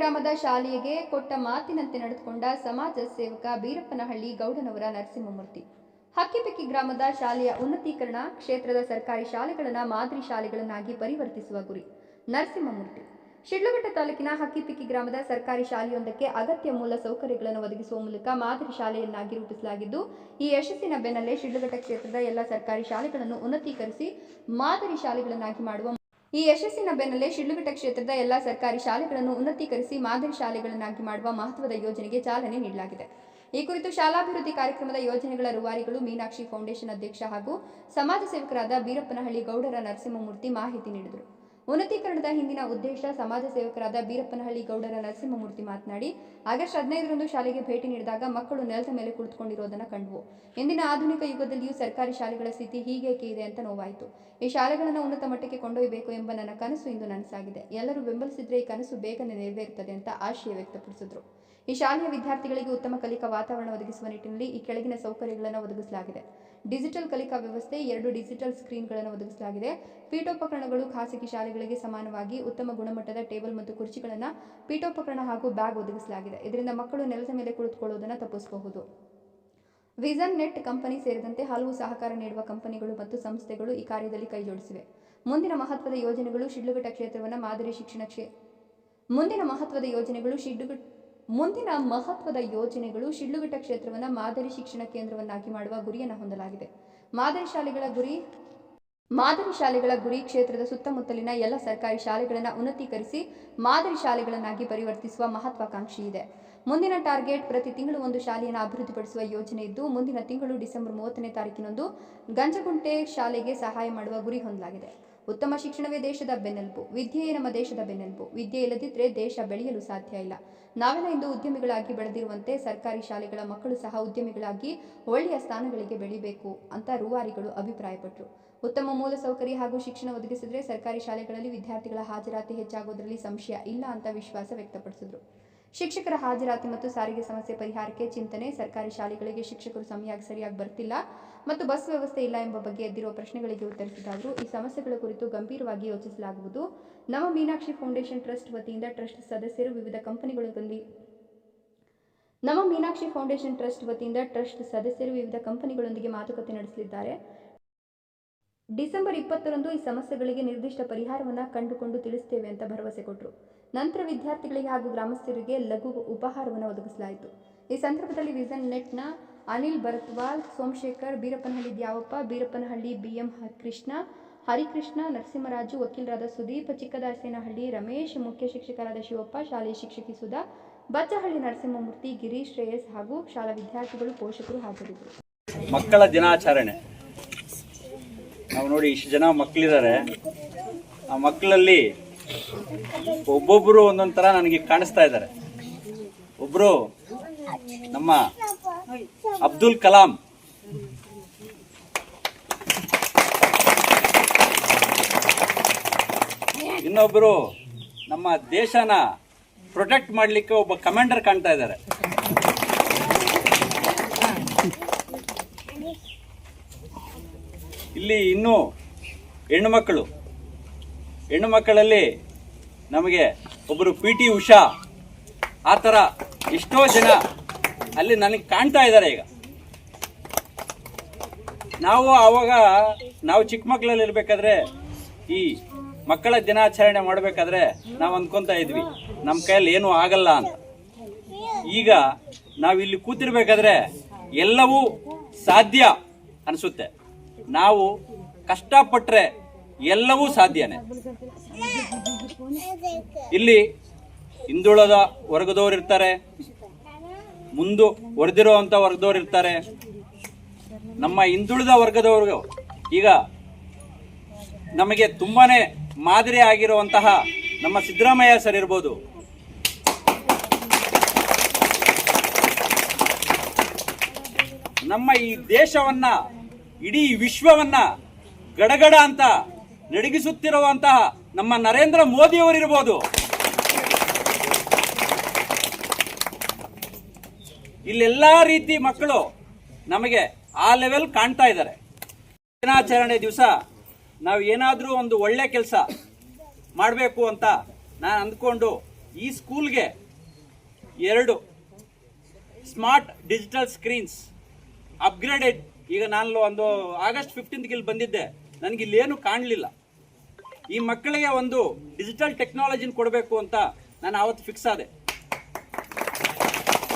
ಗ್ರಾಮದ ಶಾಲೆಗೆ ಕೊಟ್ಟ ಮಾತಿನಂತೆ ನಡೆದುಕೊಂಡ ಸಮಾಜ ಸೇವಕ ಬೀರಪ್ಪನಹಳ್ಳಿ ಗೌಡನವರ ನರಸಿಂಹಮೂರ್ತಿ. ಹಕ್ಕಿಪಿಕ್ಕಿ ಗ್ರಾಮದ ಶಾಲೆಯ ಉನ್ನತೀಕರಣ ಕ್ಷೇತ್ರದ ಸರ್ಕಾರಿ ಶಾಲೆಗಳನ್ನು ಮಾದರಿ ಶಾಲೆಗಳನ್ನಾಗಿ ಪರಿವರ್ತಿಸುವ ಗುರಿ. ನರಸಿಂಹಮೂರ್ತಿ. ಶಿಡ್ಲಘಟ್ಟ ತಾಲೂಕಿನ ಹಕ್ಕಿಪಿಕ್ಕಿ ಗ್ರಾಮದ ಸರ್ಕಾರಿ ಶಾಲೆಯೊಂದಕ್ಕೆ ಅಗತ್ಯ ಮೂಲ ಸೌಕರ್ಯಗಳನ್ನು ಒದಗಿಸುವ ಮೂಲಕ ಮಾದರಿ ಶಾಲೆಯನ್ನಾಗಿ ರೂಪಿಸಲಾಗಿದ್ದು, ಈ ಯಶಸ್ಸಿನ ಬೆನ್ನಲ್ಲೇ ಶಿಡ್ಲಘಟ್ಟ ಕ್ಷೇತ್ರದ ಎಲ್ಲ ಸರ್ಕಾರಿ ಶಾಲೆಗಳನ್ನು ಉನ್ನತೀಕರಿಸಿ ಮಾದರಿ ಶಾಲೆಗಳನ್ನಾಗಿ ಮಾಡುವ ಈ ಯಶಸ್ಸಿನ ಬೆನ್ನಲ್ಲೇ ಶಿಡ್ಲಘಟ್ಟ ಕ್ಷೇತ್ರದ ಎಲ್ಲ ಸರ್ಕಾರಿ ಶಾಲೆಗಳನ್ನು ಉನ್ನತೀಕರಿಸಿ ಮಾದರಿ ಶಾಲೆಗಳನ್ನಾಗಿ ಮಾಡುವ ಮಹತ್ವದ ಯೋಜನೆಗೆ ಚಾಲನೆ ನೀಡಲಾಗಿದೆ. ಈ ಕುರಿತು ಶಾಲಾಭಿವೃದ್ಧಿ ಕಾರ್ಯಕ್ರಮದ ಯೋಜನೆಗಳ ರೂವಾರಿಗಳು ಮೀನಾಕ್ಷಿ ಫೌಂಡೇಶನ್ ಅಧ್ಯಕ್ಷ ಹಾಗೂ ಸಮಾಜ ಸೇವಕರಾದ ಬೀರಪ್ಪನಹಳ್ಳಿ ಗೌಡರ ನರಸಿಂಹಮೂರ್ತಿ ಮಾಹಿತಿ ನೀಡಿದರು. ಉನ್ನತೀಕರಣದ ಹಿಂದಿನ ಉದ್ದೇಶ ಸಮಾಜ ಸೇವಕರಾದ ಬೀರಪ್ಪನಹಳ್ಳಿ ಗೌಡರ ನರಸಿಂಹಮೂರ್ತಿ ಮಾತನಾಡಿ, ಆಗಸ್ಟ್ ಹದಿನೈದರಂದು ಶಾಲೆಗೆ ಭೇಟಿ ನೀಡಿದಾಗ ಮಕ್ಕಳು ನೆಲದ ಮೇಲೆ ಕುಳಿತುಕೊಂಡಿರುವುದನ್ನು ಕಂಡವು. ಇಂದಿನ ಆಧುನಿಕ ಯುಗದಲ್ಲಿಯೂ ಸರ್ಕಾರಿ ಶಾಲೆಗಳ ಸ್ಥಿತಿ ಹೀಗೇಕೆ ಇದೆ ಅಂತ ನೋವಾಯಿತು. ಈ ಶಾಲೆಗಳನ್ನು ಉನ್ನತ ಮಟ್ಟಕ್ಕೆ ಕೊಂಡೊಯ್ಯಬೇಕು ಎಂಬ ನನ್ನ ಕನಸು ಇಂದು ನನಸಾಗಿದೆ. ಎಲ್ಲರೂ ಬೆಂಬಲಿಸಿದ್ರೆ ಈ ಕನಸು ಬೇಗನೆ ನೆರವೇರುತ್ತದೆ ಅಂತ ಆಶಯ ವ್ಯಕ್ತಪಡಿಸಿದರು. ಈ ಶಾಲೆಯ ವಿದ್ಯಾರ್ಥಿಗಳಿಗೆ ಉತ್ತಮ ಕಲಿಕಾ ವಾತಾವರಣ ಒದಗಿಸುವ ನಿಟ್ಟಿನಲ್ಲಿ ಈ ಕೆಳಗಿನ ಸೌಕರ್ಯಗಳನ್ನು ಒದಗಿಸಲಾಗಿದೆ. ಡಿಜಿಟಲ್ ಕಲಿಕಾ ವ್ಯವಸ್ಥೆ, ಎರಡು ಡಿಜಿಟಲ್ ಸ್ಕ್ರೀನ್ಗಳನ್ನು ಒದಗಿಸಲಾಗಿದೆ. ಪೀಠೋಪಕರಣಗಳು ಖಾಸಗಿ ಶಾಲೆಗಳಿಗೆ ಸಮಾನವಾಗಿ ಉತ್ತಮ ಗುಣಮಟ್ಟದ ಟೇಬಲ್ ಮತ್ತು ಕುರ್ಚಿಗಳನ್ನು ಪೀಠೋಪಕರಣ ಹಾಗೂ ಬ್ಯಾಗ್ ಒದಗಿಸಲಾಗಿದೆ. ಇದರಿಂದ ಮಕ್ಕಳು ನೆಲದ ಮೇಲೆ ಕುಳಿತುಕೊಳ್ಳುವುದನ್ನು ತಪ್ಪಿಸಬಹುದು. ವಿಸನ್ ನೆಟ್ ಕಂಪನಿ ಸೇರಿದಂತೆ ಹಲವು ಸಹಕಾರ ನೀಡುವ ಕಂಪನಿಗಳು ಮತ್ತು ಸಂಸ್ಥೆಗಳು ಈ ಕಾರ್ಯದಲ್ಲಿ ಕೈಜೋಡಿಸಿವೆ. ಮುಂದಿನ ಮಹತ್ವದ ಯೋಜನೆಗಳು ಶಿಡ್ಲಘಟ್ಟ ಕ್ಷೇತ್ರವನ್ನು ಮಾದರಿ ಶಿಕ್ಷಣ ಕ್ಷೇ, ಮುಂದಿನ ಮಹತ್ವದ ಯೋಜನೆಗಳು ಶಿಡ್ಲಘಟ್ಟ ಮುಂದಿನ ಮಹತ್ವದ ಯೋಜನೆಗಳು ಶಿಡ್ಲಘಟ್ಟ ಕ್ಷೇತ್ರವನ್ನು ಮಾದರಿ ಶಿಕ್ಷಣ ಕೇಂದ್ರವನ್ನಾಗಿ ಮಾಡುವ ಗುರಿಯನ್ನು ಹೊಂದಲಾಗಿದೆ. ಮಾದರಿ ಶಾಲೆಗಳ ಗುರಿ, ಮಾದರಿ ಶಾಲೆಗಳ ಗುರಿ ಕ್ಷೇತ್ರದ ಸುತ್ತಮುತ್ತಲಿನ ಎಲ್ಲ ಸರ್ಕಾರಿ ಶಾಲೆಗಳನ್ನು ಉನ್ನತೀಕರಿಸಿ ಮಾದರಿ ಶಾಲೆಗಳನ್ನಾಗಿ ಪರಿವರ್ತಿಸುವ ಮಹತ್ವಾಕಾಂಕ್ಷಿ ಇದೆ. ಮುಂದಿನ ಟಾರ್ಗೆಟ್ ಪ್ರತಿ ತಿಂಗಳು ಒಂದು ಶಾಲೆಯನ್ನು ಅಭಿವೃದ್ಧಿಪಡಿಸುವ ಯೋಜನೆ ಇದ್ದು, ಮುಂದಿನ ತಿಂಗಳು ಡಿಸೆಂಬರ್ ಮೂವತ್ತನೇ ತಾರೀಕಿನಂದು ಗಂಜಗುಂಟೆ ಶಾಲೆಗೆ ಸಹಾಯ ಮಾಡುವ ಗುರಿ ಹೊಂದಲಾಗಿದೆ. ಉತ್ತಮ ಶಿಕ್ಷಣವೇ ದೇಶದ ಬೆನ್ನೆಲುಬು, ವಿದ್ಯೆಯೇ ನಮ್ಮ ದೇಶದ ಬೆನ್ನೆಲುಬು, ವಿದ್ಯೆ ಇಲ್ಲದಿದ್ದರೆ ದೇಶ ಬೆಳೆಯಲು ಸಾಧ್ಯ ಇಲ್ಲ. ನಾವೆಲ್ಲ ಇಂದು ಉದ್ಯಮಿಗಳಾಗಿ ಬೆಳೆದಿರುವಂತೆ ಸರ್ಕಾರಿ ಶಾಲೆಗಳ ಮಕ್ಕಳು ಸಹ ಉದ್ಯಮಿಗಳಾಗಿ ಒಳ್ಳೆಯ ಸ್ಥಾನಗಳಿಗೆ ಬೆಳಿಬೇಕು ಅಂತ ರೂವಾರಿಗಳು ಅಭಿಪ್ರಾಯಪಟ್ಟರು ಉತ್ತಮ ಮೂಲಸೌಕರ್ಯ ಹಾಗೂ ಶಿಕ್ಷಣ ಒದಗಿಸಿದರೆ ಸರ್ಕಾರಿ ಶಾಲೆಗಳಲ್ಲಿ ವಿದ್ಯಾರ್ಥಿಗಳ ಹಾಜರಾತಿ ಹೆಚ್ಚಾಗೋದರಲ್ಲಿ ಸಂಶಯ ಇಲ್ಲ ಅಂತ ವಿಶ್ವಾಸ ವ್ಯಕ್ತಪಡಿಸಿದರು. ಶಿಕ್ಷಕರ ಹಾಜರಾತಿ ಮತ್ತು ಸಾರಿಗೆ ಸಮಸ್ಯೆ ಪರಿಹಾರಕ್ಕೆ ಚಿಂತನೆ. ಸರ್ಕಾರಿ ಶಾಲೆಗಳಿಗೆ ಶಿಕ್ಷಕರು ಸಮಯಾಗಿ ಸರಿಯಾಗಿ ಬರ್ತಿಲ್ಲ ಮತ್ತು ಬಸ್ ವ್ಯವಸ್ಥೆ ಇಲ್ಲ ಎಂಬ ಬಗ್ಗೆ ಎದ್ದಿರುವ ಪ್ರಶ್ನೆಗಳಿಗೆ ಉತ್ತರಿಸಿದ ಈ ಸಮಸ್ಯೆಗಳ ಕುರಿತು ಗಂಭೀರವಾಗಿ ಯೋಚಿಸಲಾಗುವುದು. ನಮ್ಮ ಮೀನಾಕ್ಷಿ ಫೌಂಡೇಶನ್ ಟ್ರಸ್ಟ್ ವತಿಯಿಂದ ಟ್ರಸ್ಟ್ ಸದಸ್ಯರು ವಿವಿಧ ಕಂಪನಿಗಳಲ್ಲಿ ನಮ್ಮ ಮೀನಾಕ್ಷಿ ಫೌಂಡೇಶನ್ ಟ್ರಸ್ಟ್ ವತಿಯಿಂದ ಟ್ರಸ್ಟ್ ಸದಸ್ಯರು ವಿವಿಧ ಕಂಪನಿಗಳೊಂದಿಗೆ ಮಾತುಕತೆ ನಡೆಸಲಿದ್ದಾರೆ. ಡಿಸೆಂಬರ್ ಇಪ್ಪತ್ತರಂದು ಈ ಸಮಸ್ಯೆಗಳಿಗೆ ನಿರ್ದಿಷ್ಟ ಪರಿಹಾರವನ್ನು ಕಂಡುಕೊಂಡು ತಿಳಿಸ್ತೇವೆ ಅಂತ ಭರವಸೆ ಕೊಟ್ಟರು ನಂತರ ವಿದ್ಯಾರ್ಥಿಗಳಿಗೆ ಹಾಗೂ ಗ್ರಾಮಸ್ಥರಿಗೆ ಲಘು ಉಪಹಾರವನ್ನು ಒದಗಿಸಲಾಯಿತು. ಈ ಸಂದರ್ಭದಲ್ಲಿ ವಿಸನ್ ನೆಟ್ನ ಅನಿಲ್ ಭರತ್ವಾಲ್, ಸೋಮಶೇಖರ್, ಬೀರಪ್ಪನಹಳ್ಳಿ ದ್ಯಾವಪ್ಪ, ಬೀರಪ್ಪನಹಳ್ಳಿ ಬಿಎಂ ಕೃಷ್ಣ ಹರಿಕೃಷ್ಣ, ನರಸಿಂಹರಾಜು, ವಕೀಲರಾದ ಸುದೀಪ್ ಚಿಕ್ಕದಾಸೇನಹಳ್ಳಿ ರಮೇಶ್, ಮುಖ್ಯ ಶಿಕ್ಷಕರಾದ ಶಿವಪ್ಪ, ಶಾಲೆಯ ಶಿಕ್ಷಕಿ ಸುಧಾ, ಬಚ್ಚಹಳ್ಳಿ ನರಸಿಂಹಮೂರ್ತಿ, ಗಿರೀಶ್ ಶ್ರೇಯಸ್ ಹಾಗೂ ಶಾಲಾ ವಿದ್ಯಾರ್ಥಿಗಳು ಪೋಷಕರು ಹಾಜರಿದ್ದರು. ಮಕ್ಕಳ ದಿನಾಚರಣೆ. ನಾವು ನೋಡಿ ಇಷ್ಟು ಜನ ಮಕ್ಕಳಿದ್ದಾರೆ ಆ ಮಕ್ಕಳಲ್ಲಿ ಒಬ್ಬೊಬ್ಬರು ಒಂದೊಂದು ಥರ ನನಗೆ ಕಾಣಿಸ್ತಾ ಇದ್ದಾರೆ. ಒಬ್ಬರು ನಮ್ಮ ಅಬ್ದುಲ್ ಕಲಾಂ. ಇನ್ನೊಬ್ಬರು ನಮ್ಮ ದೇಶನ ಪ್ರೊಟೆಕ್ಟ್ ಮಾಡಲಿಕ್ಕೆ ಒಬ್ಬ ಕಮಾಂಡರ್ ಕಾಣ್ತಾ ಇದ್ದಾರೆ. ಇಲ್ಲಿ ಇನ್ನೂ ಹೆಣ್ಣು ಮಕ್ಕಳು. ಹೆಣ್ಣು ಮಕ್ಕಳಲ್ಲಿ ನಮಗೆ ಒಬ್ಬರು ಪಿ ಟಿ ಉಷಾ. ಆ ಥರ ಎಷ್ಟೋ ಜನ ಅಲ್ಲಿ ನನಗೆ ಕಾಣ್ತಾ ಇದ್ದಾರೆ ಈಗ. ನಾವು ಆವಾಗ, ನಾವು ಚಿಕ್ಕ ಮಕ್ಕಳಲ್ಲಿ ಇರಬೇಕಾದ್ರೆ ಈ ಮಕ್ಕಳ ದಿನಾಚರಣೆ ಮಾಡಬೇಕಾದ್ರೆ ನಾವು ಅಂದ್ಕೊತಾ ಇದ್ವಿ ನಮ್ಮ ಕೈಯಲ್ಲಿ ಏನೂ ಆಗಲ್ಲ ಅಂತ. ಈಗ ನಾವು ಇಲ್ಲಿ ಕೂತಿರ್ಬೇಕಾದ್ರೆ ಎಲ್ಲವೂ ಸಾಧ್ಯ ಅನಿಸುತ್ತೆ. ನಾವು ಕಷ್ಟಪಟ್ರೆ ಎಲ್ಲವೂ ಸಾಧ್ಯನೇ. ಇಲ್ಲಿ ಹಿಂದುಳದ ವರ್ಗದವರು ಇರ್ತಾರೆ. ಮುಂದು ಹೊಡೆದಿರುವಂತ ವರ್ಗದವರು ಇರ್ತಾರೆ. ನಮ್ಮ ಹಿಂದುಳಿದ ವರ್ಗದವರು ಈಗ ನಮಗೆ ತುಂಬಾನೇ ಮಾದರಿ ಆಗಿರುವಂತಹ ನಮ್ಮ ಸಿದ್ದರಾಮಯ್ಯ ಸರ್ ಇರ್ಬೋದು. ನಮ್ಮ ಈ ದೇಶವನ್ನ, ಇಡೀ ವಿಶ್ವವನ್ನ ಗಡಗಡ ಅಂತ ನಡಗಿಸುತ್ತಿರುವಂತಹ ನಮ್ಮ ನರೇಂದ್ರ ಮೋದಿಯವರಿರ್ಬೋದು. ಇಲ್ಲೆಲ್ಲಾ ರೀತಿ ಮಕ್ಕಳು ನಮಗೆ ಆ ಲೆವೆಲ್ ಕಾಣ್ತಾ ಇದ್ದಾರೆ. ದಿನಾಚರಣೆ ದಿವಸ ನಾವು ಏನಾದರೂ ಒಂದು ಒಳ್ಳೆ ಕೆಲಸ ಮಾಡಬೇಕು ಅಂತ ನಾನು ಅಂದ್ಕೊಂಡು ಈ ಸ್ಕೂಲ್ಗೆ ಎರಡು ಸ್ಮಾರ್ಟ್ ಡಿಜಿಟಲ್ ಸ್ಕ್ರೀನ್ಸ್ ಅಪ್ಗ್ರೇಡೆಡ್. ಈಗ ನಾನು ಒಂದು ಆಗಸ್ಟ್ ಫಿಫ್ಟೀನ್ತ್ಗೆ ಇಲ್ಲಿ ಬಂದಿದ್ದೆ. ನನಗೆ ಇಲ್ಲೇನು ಕಾಣಲಿಲ್ಲ. ಈ ಮಕ್ಕಳಿಗೆ ಒಂದು ಡಿಜಿಟಲ್ ಟೆಕ್ನಾಲಜಿನ ಕೊಡಬೇಕು ಅಂತ ನಾನು ಆವತ್ತು ಫಿಕ್ಸ್ ಆದೆ.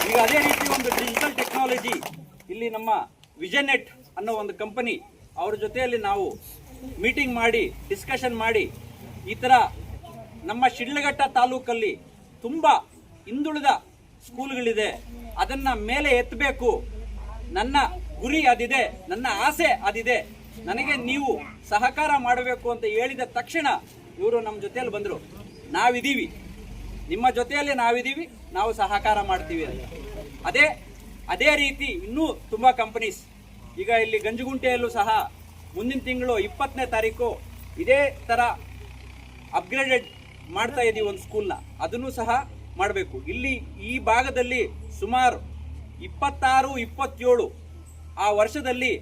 ಈಗ ಅದೇ ರೀತಿ ಒಂದು ಡಿಜಿಟಲ್ ಟೆಕ್ನಾಲಜಿ ಇಲ್ಲಿ ನಮ್ಮ ವಿಜನೆಟ್ ನೆಟ್ ಅನ್ನೋ ಒಂದು ಕಂಪನಿ ಅವ್ರ ಜೊತೆಯಲ್ಲಿ ನಾವು ಮೀಟಿಂಗ್ ಮಾಡಿ ಡಿಸ್ಕಷನ್ ಮಾಡಿ ಈ ಥರ ನಮ್ಮ ಶಿಡ್ಲಘಟ್ಟ ತಾಲೂಕಲ್ಲಿ ತುಂಬ ಹಿಂದುಳಿದ ಸ್ಕೂಲ್ಗಳಿದೆ ಅದನ್ನು ಮೇಲೆ ಎತ್ತಬೇಕು. ನನ್ನ ಗುರಿ ಅದಿದೆ, ನನ್ನ ಆಸೆ ಅದಿದೆ. ನನಗೆ ನೀವು ಸಹಕಾರ ಮಾಡಬೇಕು ಅಂತ ಹೇಳಿದ ತಕ್ಷಣ ಇವರು ನಮ್ಮ ಜೊತೆಯಲ್ಲಿ ಬಂದರು. ನಾವಿದ್ದೀವಿ. ನಿಮ್ಮ ಜೊತೆಯಲ್ಲಿ ನಾವಿದ್ದೀವಿ. ನಾವು ಸಹಕಾರ ಮಾಡ್ತೀವಿ ಅಂತ. ಅದೇ ಅದೇ ರೀತಿ ಇನ್ನೂ ತುಂಬ ಕಂಪನೀಸ್ ಈಗ ಇಲ್ಲಿ ಗಂಜುಗುಂಟೆಯಲ್ಲೂ ಸಹ ಮುಂದಿನ ತಿಂಗಳು ಇಪ್ಪತ್ತನೇ ತಾರೀಕು ಇದೇ ಥರ ಅಪ್ಗ್ರೇಡೆಡ್ ಮಾಡ್ತಾ ಇದ್ದೀವಿ ಒಂದು ಸ್ಕೂಲ್ನ ಅದನ್ನು ಸಹ ಮಾಡಬೇಕು. ಇಲ್ಲಿ ಈ ಭಾಗದಲ್ಲಿ ಸುಮಾರು ಇಪ್ಪತ್ತಾರು, ಇಪ್ಪತ್ತೇಳು ಆ ವರ್ಷದಲ್ಲಿ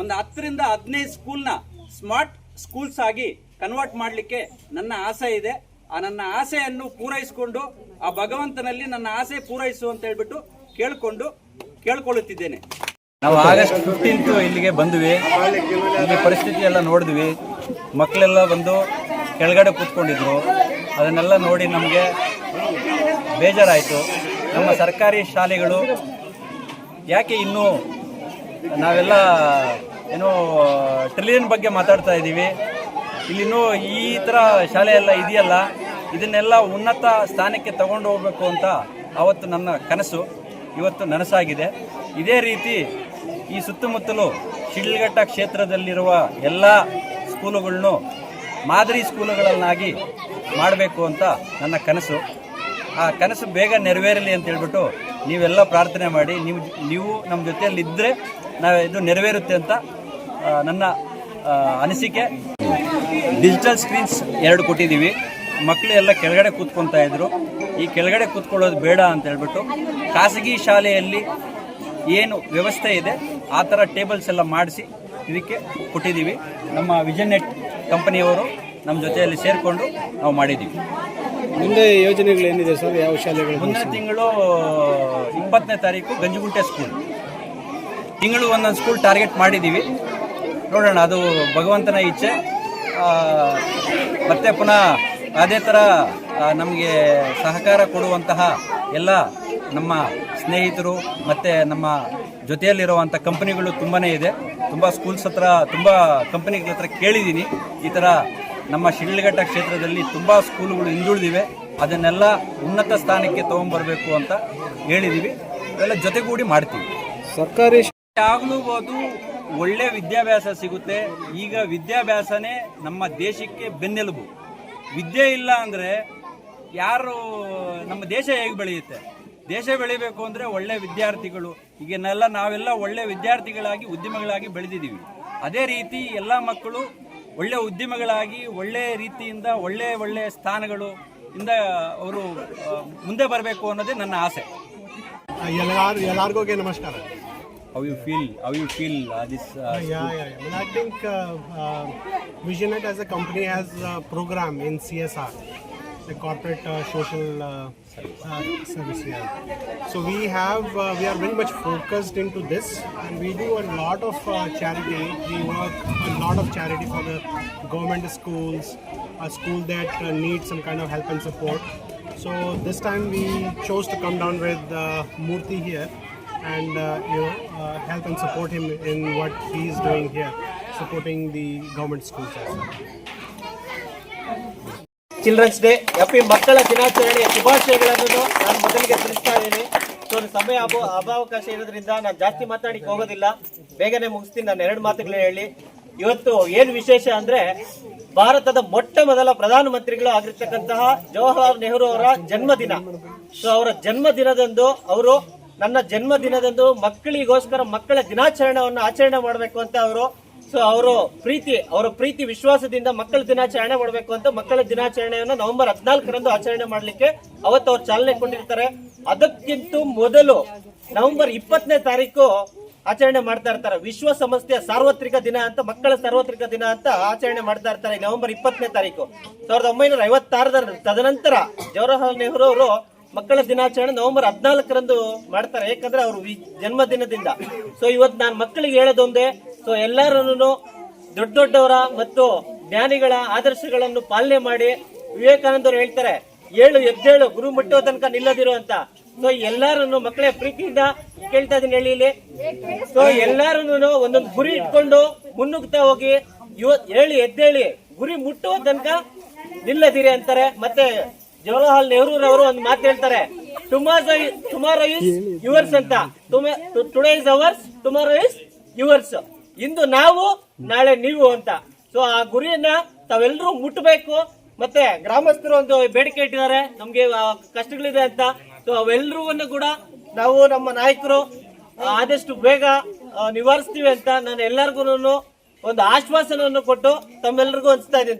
ಒಂದು ಹತ್ತರಿಂದ ಹದಿನೈದು ಸ್ಕೂಲ್ನ ಸ್ಮಾರ್ಟ್ ಸ್ಕೂಲ್ಸ್ ಆಗಿ ಕನ್ವರ್ಟ್ ಮಾಡಲಿಕ್ಕೆ ನನ್ನ ಆಸೆ ಇದೆ. ಆ ನನ್ನ ಆಸೆಯನ್ನು ಪೂರೈಸಿಕೊಂಡು, ಆ ಭಗವಂತನಲ್ಲಿ ನನ್ನ ಆಸೆ ಪೂರೈಸು ಅಂತ ಹೇಳ್ಬಿಟ್ಟು ಕೇಳಿಕೊಂಡು, ಕೇಳ್ಕೊಳ್ಳುತ್ತಿದ್ದೇನೆ. ನಾವು ಆಗಸ್ಟ್ ಫಿಫ್ಟೀನ್ತ್ ಇಲ್ಲಿಗೆ ಬಂದ್ವಿ. ಇಲ್ಲಿ ಪರಿಸ್ಥಿತಿ ಎಲ್ಲ ನೋಡಿದ್ವಿ. ಮಕ್ಕಳೆಲ್ಲ ಬಂದು ಕೆಳಗಡೆ ಕೂತ್ಕೊಂಡಿದ್ರು. ಅದನ್ನೆಲ್ಲ ನೋಡಿ ನಮಗೆ ಬೇಜಾರಾಯಿತು. ನಮ್ಮ ಸರ್ಕಾರಿ ಶಾಲೆಗಳು ಯಾಕೆ ಇನ್ನೂ ನಾವೆಲ್ಲ ಏನು ಟ್ರಿಲಿಯನ್ ಬಗ್ಗೆ ಮಾತಾಡ್ತಾ ಇದ್ದೀವಿ. ಇಲ್ಲಿನೂ ಈ ಥರ ಶಾಲೆ ಎಲ್ಲ ಇದೆಯಲ್ಲ, ಇದನ್ನೆಲ್ಲ ಉನ್ನತ ಸ್ಥಾನಕ್ಕೆ ತಗೊಂಡು ಹೋಗಬೇಕು ಅಂತ ಅವತ್ತು ನನ್ನ ಕನಸು, ಇವತ್ತು ನನಸಾಗಿದೆ. ಇದೇ ರೀತಿ ಈ ಸುತ್ತಮುತ್ತಲು ಶಿಡ್ಲಘಟ್ಟ ಕ್ಷೇತ್ರದಲ್ಲಿರುವ ಎಲ್ಲ ಸ್ಕೂಲುಗಳನ್ನು ಮಾದರಿ ಸ್ಕೂಲುಗಳನ್ನಾಗಿ ಮಾಡಬೇಕು ಅಂತ ನನ್ನ ಕನಸು. ಆ ಕನಸು ಬೇಗ ನೆರವೇರಲಿ ಅಂತ ಹೇಳ್ಬಿಟ್ಟು ನೀವೆಲ್ಲ ಪ್ರಾರ್ಥನೆ ಮಾಡಿ, ನೀವು ನೀವು ನಮ್ಮ ಜೊತೆಯಲ್ಲಿ ಇದ್ದರೆ ನಾವು ಇದು ನೆರವೇರುತ್ತೆ ಅಂತ ನನ್ನ ಅನಿಸಿಕೆ. ಡಿಜಿಟಲ್ ಸ್ಕ್ರೀನ್ಸ್ ಎರಡು ಕೊಟ್ಟಿದ್ದೀವಿ. ಮಕ್ಕಳು ಎಲ್ಲ ಕೆಳಗಡೆ ಕೂತ್ಕೊತಾ ಇದ್ರು. ಈ ಕೆಳಗಡೆ ಕೂತ್ಕೊಳ್ಳೋದು ಬೇಡ ಅಂತ ಹೇಳ್ಬಿಟ್ಟು ಖಾಸಗಿ ಶಾಲೆಯಲ್ಲಿ ಏನು ವ್ಯವಸ್ಥೆ ಇದೆ, ಆ ಥರ ಟೇಬಲ್ಸ್ ಎಲ್ಲ ಮಾಡಿಸಿ ಇದಕ್ಕೆ ಕೊಟ್ಟಿದ್ದೀವಿ. ನಮ್ಮ ವಿಜನ್ ನೆಟ್ ಕಂಪನಿಯವರು ನಮ್ಮ ಜೊತೆಯಲ್ಲಿ ಸೇರಿಕೊಂಡು ನಾವು ಮಾಡಿದ್ದೀವಿ. ಮುಂದೆ ಯೋಜನೆಗಳು ಏನಿದೆ ಸರ್? ಯಾವ ಶಾಲೆಗಳು ಮುಂದಿನ ತಿಂಗಳು ಇಪ್ಪತ್ತನೇ ತಾರೀಕು ಗಂಜಿಗುಂಟೆ ಸ್ಕೂಲ್ ತಿಂಗಳು ಒಂದೊಂದು ಸ್ಕೂಲ್ ಟಾರ್ಗೆಟ್ ಮಾಡಿದ್ದೀವಿ ನೋಡೋಣ ಅದು ಭಗವಂತನ ಇಚ್ಛೆ. ಮತ್ತೆ ಪುನಃ ಅದೇ ಥರ ನಮಗೆ ಸಹಕಾರ ಕೊಡುವಂತಹ ಎಲ್ಲ ನಮ್ಮ ಸ್ನೇಹಿತರು ಮತ್ತು ನಮ್ಮ ಜೊತೆಯಲ್ಲಿರುವಂಥ ಕಂಪನಿಗಳು ತುಂಬಾ ಇದೆ. ತುಂಬ ಸ್ಕೂಲ್ಸ್ ಹತ್ರ ತುಂಬ ಕಂಪ್ನಿಗಳ ಹತ್ರ ಕೇಳಿದ್ದೀನಿ ಈ ಥರ ನಮ್ಮ ಶಿಡ್ಲಘಟ್ಟ ಕ್ಷೇತ್ರದಲ್ಲಿ ತುಂಬ ಸ್ಕೂಲುಗಳು ಹಿಂದುಳಿದಿವೆ. ಅದನ್ನೆಲ್ಲ ಉನ್ನತ ಸ್ಥಾನಕ್ಕೆ ತಗೊಂಡ್ಬರಬೇಕು ಅಂತ ಹೇಳಿದ್ದೀವಿ ಇವೆಲ್ಲ ಜೊತೆಗೂಡಿ ಮಾಡ್ತೀವಿ. ಸರ್ಕಾರಿ ಆಗಲೂ ಅದು ಒಳ್ಳೆ ವಿದ್ಯಾಭ್ಯಾಸ ಸಿಗುತ್ತೆ. ಈಗ ವಿದ್ಯಾಭ್ಯಾಸನೇ ನಮ್ಮ ದೇಶಕ್ಕೆ ಬೆನ್ನೆಲುಬು. ವಿದ್ಯೆ ಇಲ್ಲ ಅಂದರೆ ಯಾರು ನಮ್ಮ ದೇಶ ಹೇಗೆ ಬೆಳೆಯುತ್ತೆ? ದೇಶ ಬೆಳಿಬೇಕು ಅಂದರೆ ಒಳ್ಳೆ ವಿದ್ಯಾರ್ಥಿಗಳು. ಈಗನ್ನೆಲ್ಲ ನಾವೆಲ್ಲ ಒಳ್ಳೆ ವಿದ್ಯಾರ್ಥಿಗಳಾಗಿ ಉದ್ಯಮಗಳಾಗಿ ಬೆಳೆದಿದ್ದೀವಿ. ಅದೇ ರೀತಿ ಎಲ್ಲ ಮಕ್ಕಳು ಒಳ್ಳೆ ಉದ್ಯಮಗಳಾಗಿ ಒಳ್ಳೆ ರೀತಿಯಿಂದ ಒಳ್ಳೆ ಒಳ್ಳೆ ಸ್ಥಾನಗಳು ಇಂದ ಅವರು ಮುಂದೆ ಬರಬೇಕು ಅನ್ನೋದೇ ನನ್ನ ಆಸೆ. ಎಲ್ಲಾರು ಎಲ್ಲಾರ್ಗೋಗೆ ನಮಸ್ಕಾರ. How you feel how you feel this yeah yeah yeah. Think I think uh, uh, programme as C S R the corporate uh, social uh, uh, service. Yeah. So we have we are very much focused into this, and we do a lot of charity. We work a lot of charity for the government schools, a school that needs some kind of help and support. So this time we chose to come down with uh, Murthy here and uh, you know uh, help and support him in what he is doing here, supporting the government schools. Children's day happy ಮಕ್ಕಳ ದಿನಾಚರಣೆಯ ಶುಭಾಶಯಗಳನ್ನು ನಾನು ಮೊದಲಿಗೆ ತಿಳಿಸ್ತಾ ಇದ್ದೀನಿ. So ಸಮಯ ಅಭ, ಅಭಾವಕಾಶ ಇರೋದ್ರಿಂದ ನಾನು ಜಾಸ್ತಿ ಮಾತಾಡಿಕ್ ಹೋಗೋದಿಲ್ಲ. ಬೇಗನೆ ಮುಗಿಸ್ತೀನಿ, ನಾನು ಎರಡು ಮಾತುಗಳನ್ನ ಹೇಳಿ. ಇವತ್ತು ಏನು ವಿಶೇಷ ಅಂದ್ರೆ, ಭಾರತದ ಮೊಟ್ಟ ಮೊದಲ ಪ್ರಧಾನಮಂತ್ರಿಗಳು ಆಗಿರ್ತಕ್ಕಂತಹ ಜವಾಹರಲಾಲ್ ನೆಹರು ಅವರ ಜನ್ಮದಿನ. ಸೊ ಅವರ ಜನ್ಮದಿನದಂದು ಅವರು ನನ್ನ ಜನ್ಮದಿನದಂದು ಮಕ್ಕಳಿಗೋಸ್ಕರ ಮಕ್ಕಳ ದಿನಾಚರಣೆಯನ್ನು ಆಚರಣೆ ಮಾಡಬೇಕು ಅಂತ ಅವರು ಸೊ ಅವರು ಪ್ರೀತಿ, ಅವರ ಪ್ರೀತಿ ವಿಶ್ವಾಸದಿಂದ ಮಕ್ಕಳ ದಿನಾಚರಣೆ ಮಾಡಬೇಕು ಅಂತ ಮಕ್ಕಳ ದಿನಾಚರಣೆಯನ್ನು ನವೆಂಬರ್ ಹದಿನಾಲ್ಕರಂದು ಆಚರಣೆ ಮಾಡಲಿಕ್ಕೆ ಅವತ್ತು ಅವ್ರು ಚಾಲನೆ ಕೊಟ್ಟಿರ್ತಾರೆ. ಅದಕ್ಕಿಂತ ಮೊದಲು ನವೆಂಬರ್ ಇಪ್ಪತ್ತನೇ ತಾರೀಕು ಆಚರಣೆ ಮಾಡ್ತಾ ಇರ್ತಾರೆ. ವಿಶ್ವಸಂಸ್ಥೆಯ ಸಾರ್ವತ್ರಿಕ ದಿನ ಅಂತ, ಮಕ್ಕಳ ಸಾರ್ವತ್ರಿಕ ದಿನ ಅಂತ ಆಚರಣೆ ಮಾಡ್ತಾ ಇರ್ತಾರೆ ನವೆಂಬರ್ ಇಪ್ಪತ್ತನೇ ತಾರೀಕು. ಸಾವಿರದ ಒಂಬೈನೂರ ಐವತ್ತಾರರ ತದನಂತರ ಜವಾಹರಲಾಲ್ ನೆಹರು ಅವರು ಮಕ್ಕಳ ದಿನಾಚರಣೆ ನವೆಂಬರ್ ಹದಿನಾಲ್ಕರಂದು ಮಾಡ್ತಾರೆ. ಯಾಕಂದ್ರೆ ಅವರು ಜನ್ಮದಿನದಿಂದ. ಸೊ ಇವತ್ತು ನಾನು ಮಕ್ಕಳಿಗೆ ಹೇಳೋದೊಂದೇ ಸೊ ಎಲ್ಲರನ್ನು ದೊಡ್ಡ ದೊಡ್ಡವರ ಮತ್ತು ಜ್ಞಾನಿಗಳ ಆದರ್ಶಗಳನ್ನು ಪಾಲನೆ ಮಾಡಿ ವಿವೇಕಾನಂದರು ಹೇಳ್ತಾರೆ, ಏಳು ಎದ್ದೇಳು, ಗುರು ಮುಟ್ಟೋ ತನಕ ನಿಲ್ಲದಿರು ಅಂತ. ಸೊ ಎಲ್ಲಾರನ್ನು ಮಕ್ಕಳೇ ಪ್ರೀತಿಯಿಂದ ಕೇಳ್ತಾ ಇದೀನಿ ಹೇಳಿ ಇಲ್ಲಿ. ಸೊ ಎಲ್ಲಾರನ್ನು ಒಂದೊಂದು ಗುರಿ ಇಟ್ಕೊಂಡು ಮುನ್ನುಗ್ತಾ ಹೋಗಿ ಇವ- ಹೇಳಿ ಎದ್ದೇಳಿ, ಗುರಿ ಮುಟ್ಟುವ ತನಕ ನಿಲ್ಲದಿರಿ ಅಂತಾರೆ. ಮತ್ತೆ ಜವಾಹರಲಾಲ್ ನೆಹರೂರವರು ಒಂದು ಮಾತು ಹೇಳ್ತಾರೆ ಟುಮಾರೋ ಟುಮಾರೋ ಇಸ್ ಯುವರ್ಸ್ ಅಂತ. Today is ours tomorrow is yours ಇಂದು ನಾವು, ನಾಳೆ ನೀವು ಅಂತ. ಸೊ ಆ ಗುರಿಯನ್ನ ತಾವೆಲ್ಲರೂ ಮುಟ್ಟಬೇಕು ಮತ್ತೆ ಗ್ರಾಮಸ್ಥರು ಒಂದು ಬೇಡಿಕೆ ಇಟ್ಟಿದ್ದಾರೆ. ನಮ್ಗೆ ಕಷ್ಟಗಳಿದೆ ಅಂತ. ಸೊ ಅವೆಲ್ಲರೂ ಕೂಡ ನಾವು ನಮ್ಮ ನಾಯಕರು ಆದಷ್ಟು ಬೇಗ ನಿವಾರಿಸ್ತೀವಿ ಅಂತ ನಾನು ಎಲ್ಲರಿಗೂ ಒಂದು ಆಶ್ವಾಸನವನ್ನು ಕೊಟ್ಟು ತಮ್ಮೆಲ್ಲರಿಗೂ ಹಂಚ್ತಾ ಇದ್ದೀನಿ.